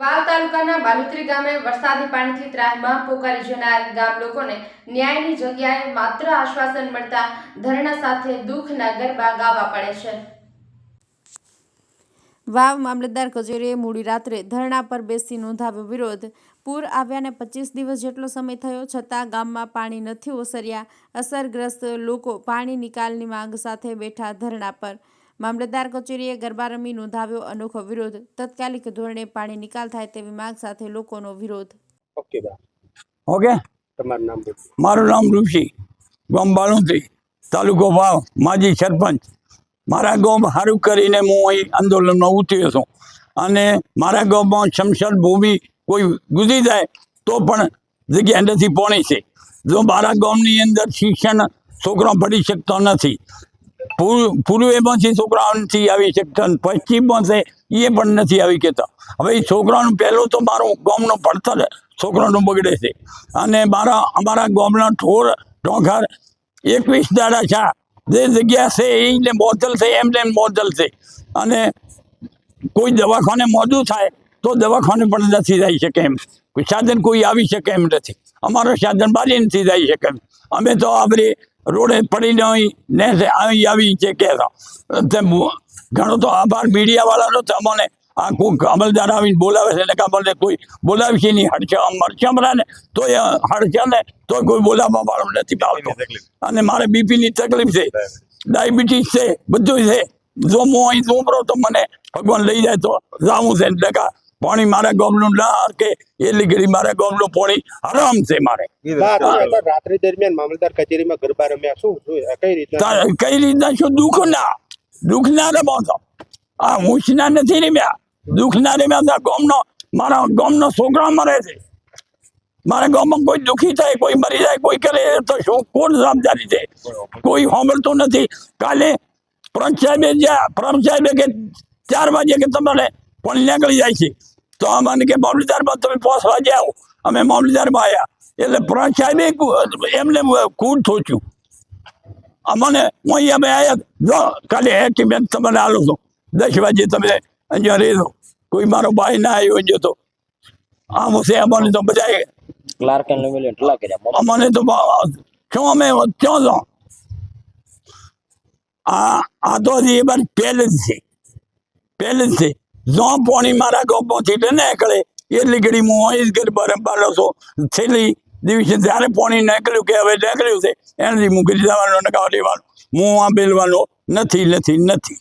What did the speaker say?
વાવ તાલુકાના બાલુત્રી ગામે વરસાદી પાણીથી ત્રાહિમામ પોકારી જનાર ગામ લોકોને ન્યાયની જગ્યાએ માત્ર આશ્વાસન મળતા ધરણા સાથે દુઃખના ગરબા ગાવા પડે છે. વાવ મામલતદાર કચેરીએ મોડી રાત્રે ધરણા પર બેસી નોંધાવ્યો વિરોધ. પૂર આવ્યાને પચીસ દિવસ જેટલો સમય થયો છતાં ગામમાં પાણી નથી ઓસર્યા. અસરગ્રસ્ત લોકો પાણી નિકાલની માંગ સાથે બેઠા ધરણા પર. મામલતદાર કચેરીએ ગરબા રમી નોંધાવ્યો અનોખો વિરોધ. તત્કાલિક ધોરણે પાણી નિકાલ થાય તેવી માંગ સાથે લોકોનો વિરોધ. Okay okay? તમારું નામ મારું નામ ઋષિ. ગામ બાલુંત્રી તાલુકો વાવ. માજી સરપંચ. મારા ગામ સારું કરીને હું અહીં આંદોલનમાં ઉતર્યો છું. અને મારા ગામમાં શમશાન ભૂમિ કોઈ ગુજરી જાય તો પણ જગ્યા નથી પોણી છે. જો મારા ગામની અંદર શિક્ષણ છોકરો ભણી શકતો નથી પૂર્વેમાંથી છોકરાઓ નથી આવી શકતા પશ્ચિમમાંથી એ પણ નથી આવી શકતા હવે એ છોકરાનું પહેલું તો મારું ગામનો ભણતર છોકરાનું બગડે છે. અને મારા, અમારા ગામના ઠોર ઢોંઘર એકવીસ દાડા છે. જે જગ્યા છે એને બોતલ છે, એમને એમ બોતલ છે. અને કોઈ દવાખાને મોડું થાય, તો દવાખાને પણ નથી જઈ શકે એમ. સાધન કોઈ આવી શકે એમ નથી. અમારો સાધન બારી નથી જઈ શકે અમે તો આપણે રોડે પડીને અહીં ને અહીં આવી છે કે ઘણો તો આભાર મીડિયાવાળાનો તો અમને આ કોઈક અમલદાર આવીને બોલાવે છે. એટલે અમને કોઈ બોલાવે છે નહીં. હડશે મરચામરા ને તો એ હડશે ને તો કોઈ બોલાવવા વાળો નથી આવતો અને મારે બીપીની તકલીફ છે. ડાયાબિટીસ છે બધું છે. જો હું અહીં ઉમરો તો મને ભગવાન લઈ જાય તો જાવું છે. ડકા પાણી મારા ગામનું ના કે એટલી ગરી મારા ગામનું પાણી આરામ છે મારે. રાત્રિ દરમિયાન મામલતદાર કચેરીમાં ગરબા રમ્યા. શું કઈ રીતના? કઈ રીતના શું દુઃખ ના? દુઃખ ના રમો તો આ હુંશના નથી રમ્યા. દુઃખ ના રમ્યા તો ગામનો મારા ગામનો છોકરા મરે છે. મારા ગામમાં કોઈ દુઃખી થાય કોઈ મરી જાય કોઈ કરે તો શું કોણ જવાબદારી છે? કોઈ સાંભળતું નથી. કાલે પ્રમ સાહેબે જ્યાં પ્રમ સાહેબે કે ચાર વાગે કે તમારે પણ નીકળી જાય છે. તો અમને કે મામલતદારમાં તમે વાગે આવો. અમે મામલતદારમાં આવ્યા એટલે પ્રાણ સાહેબે એમને કૂડ થોચ્યું અમને હું અહીંયા અમે આવ્યા જો કાલે હેટીમેન્ટ તમને આલું તો દસ વાગે તમે અહીંયા રહેજો. કોઈ મારો ભાઈ ના આવ્યો હોય તો. આમ હશે અમને તો બધા ક્લાર્ક અમને તો શું અમે ક્યાં જો આ આ તો હજી એবার પહેલે જ છે. પહેલે જ છે. જો પોણી મારા ગોપમાંથી નીકળે, એટલી ઘડી હું અહીં ઘર ગરબા રમવાનો છો. છેલ્લી દિવસે જ્યારે પોણી નીકળ્યું કે હવે નીકળ્યું છે, એનાથી મૂકી જવાનો નકાવ લેવાનો હું આ બેલવાનો નથી નથી નથી.